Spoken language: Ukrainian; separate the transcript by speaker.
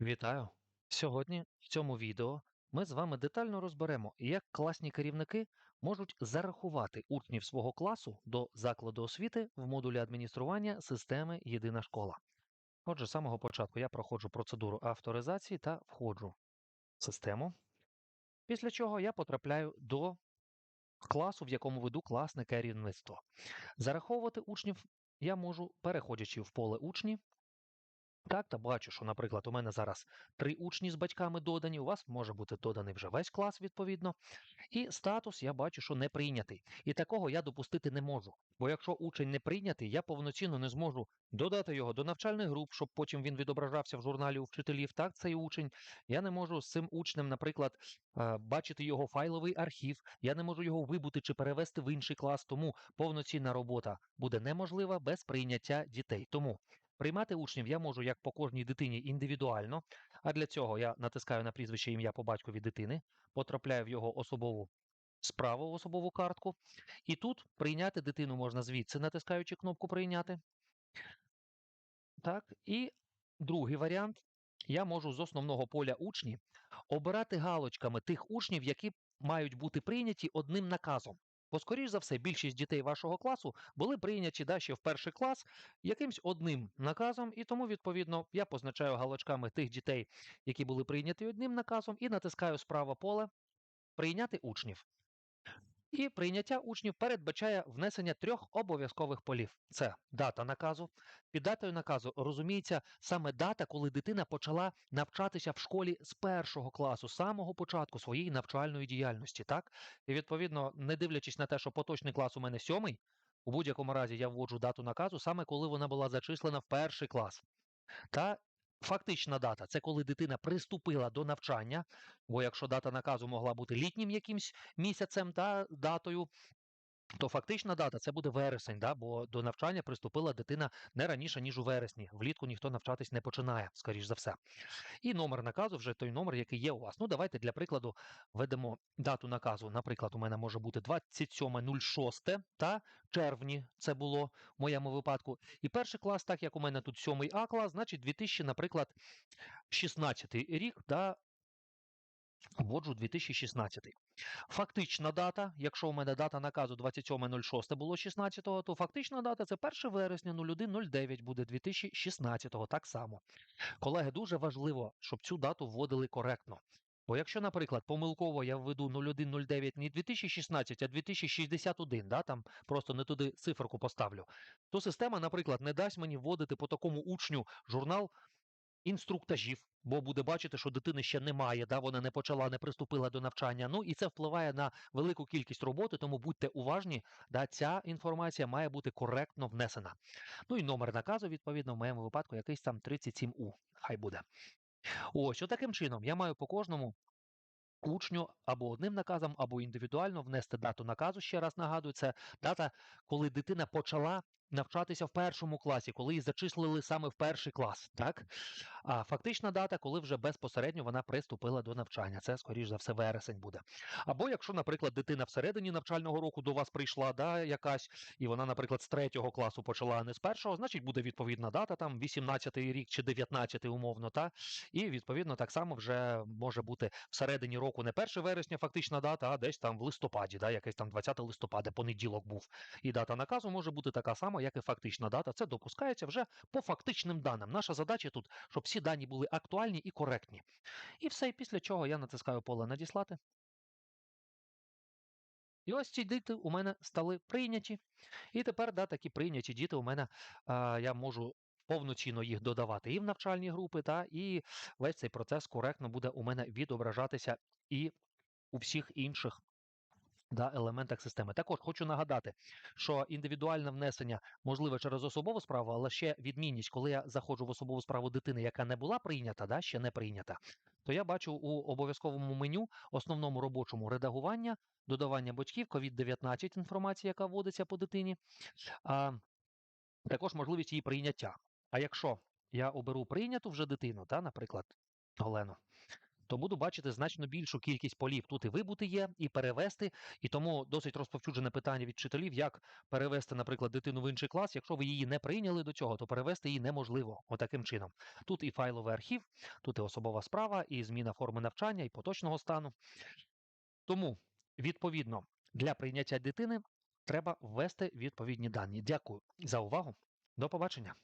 Speaker 1: Вітаю! Сьогодні в цьому відео ми з вами детально розберемо, як класні керівники можуть зарахувати учнів свого класу до закладу освіти в модулі адміністрування системи Єдина школа. Отже, з самого початку я проходжу процедуру авторизації та входжу в систему, після чого я потрапляю до класу, в якому веду класне керівництво. Зараховувати учнів я можу, переходячи в поле учні, так, та бачу, що, наприклад, у мене зараз три учні з батьками додані, у вас може бути доданий вже весь клас, відповідно. І статус я бачу, що не прийнятий. І такого я допустити не можу. Бо якщо учень не прийнятий, я повноцінно не зможу додати його до навчальних груп, щоб потім він відображався в журналі у вчителів. Так, цей учень. Я не можу з цим учнем, наприклад, е, бачити його файловий архів, я не можу його вибути чи перевести в інший клас. Тому повноцінна робота буде неможлива без прийняття дітей. Тому Приймати учнів я можу як по кожній дитині індивідуально, а для цього я натискаю на прізвище ім'я по батькові дитини, потрапляю в його особову справу, особову картку. І тут прийняти дитину можна звідси, натискаючи кнопку Прийняти. Так, і другий варіант. Я можу з основного поля учні обирати галочками тих учнів, які мають бути прийняті одним наказом. Бо, скоріш за все, більшість дітей вашого класу були прийняті да, в перший клас якимсь одним наказом, і тому, відповідно, я позначаю галочками тих дітей, які були прийняті одним наказом, і натискаю справа поле Прийняти учнів. І прийняття учнів передбачає внесення трьох обов'язкових полів: це дата наказу. Під датою наказу розуміється саме дата, коли дитина почала навчатися в школі з першого класу, з самого початку своєї навчальної діяльності. Так, і відповідно, не дивлячись на те, що поточний клас у мене сьомий, у будь-якому разі я вводжу дату наказу саме коли вона була зачислена в перший клас. Та фактична дата це коли дитина приступила до навчання, бо якщо дата наказу могла бути літнім якимсь місяцем та датою. То фактична дата це буде вересень, да? бо до навчання приступила дитина не раніше, ніж у вересні. Влітку ніхто навчатись не починає, скоріш за все. І номер наказу вже той номер, який є у вас. Ну, давайте для прикладу введемо дату наказу. Наприклад, у мене може бути 27.06 та червні. Це було в моєму випадку. І перший клас, так як у мене тут 7 А клас, значить 2000, наприклад, 16 рік, да, Вводжу 2016. Фактична дата, якщо у мене дата наказу 27.06 було 16, то фактична дата це 1 вересня 01.09 буде 2016 так само. Колеги, дуже важливо, щоб цю дату вводили коректно. Бо якщо, наприклад, помилково я введу 0109 не 2016, а 2061, да, там просто не туди циферку поставлю, то система, наприклад, не дасть мені вводити по такому учню журнал інструктажів, бо буде бачити, що дитини ще немає, да, вона не почала, не приступила до навчання. Ну і це впливає на велику кількість роботи, тому будьте уважні, да, ця інформація має бути коректно внесена. Ну і номер наказу, відповідно, в моєму випадку якийсь там 37У. Хай буде. Ось, таким чином я маю по кожному. Учню або одним наказом, або індивідуально внести дату наказу. Ще раз нагадую, це дата, коли дитина почала навчатися в першому класі, коли її зачислили саме в перший клас, так? А фактична дата, коли вже безпосередньо вона приступила до навчання. Це, скоріш за все, вересень буде. Або якщо, наприклад, дитина всередині навчального року до вас прийшла, да, якась, і вона, наприклад, з третього класу почала, а не з першого, значить буде відповідна дата, там 18-й рік чи 19-й, умовно, та і відповідно так само вже може бути всередині року не 1 вересня, фактична дата, а десь там в листопаді, да, якийсь там 20 листопада, понеділок був. І дата наказу може бути така сама, як і фактична дата. Це допускається вже по фактичним даним. Наша задача тут, щоб всі дані були актуальні і коректні. І все, після чого я натискаю поле надіслати. І ось ці діти у мене стали прийняті. І тепер да, такі прийняті діти у мене а, я можу повноцінно їх додавати і в навчальні групи, та, і весь цей процес коректно буде у мене відображатися і у всіх інших да, елементах системи. Також хочу нагадати, що індивідуальне внесення можливе через особову справу, але ще відмінність, коли я заходжу в особову справу дитини, яка не була прийнята, да, ще не прийнята, то я бачу у обов'язковому меню, основному робочому редагування, додавання батьків, COVID-19 інформація, яка вводиться по дитині, а також можливість її прийняття. А якщо я оберу прийняту вже дитину, та, наприклад, Олену, то буду бачити значно більшу кількість полів. Тут і вибути є, і перевести. І тому досить розповсюджене питання від вчителів, як перевести, наприклад, дитину в інший клас. Якщо ви її не прийняли до цього, то перевести її неможливо отаким чином. Тут і файловий архів, тут і особова справа, і зміна форми навчання, і поточного стану. Тому, відповідно, для прийняття дитини треба ввести відповідні дані. Дякую за увагу. До побачення.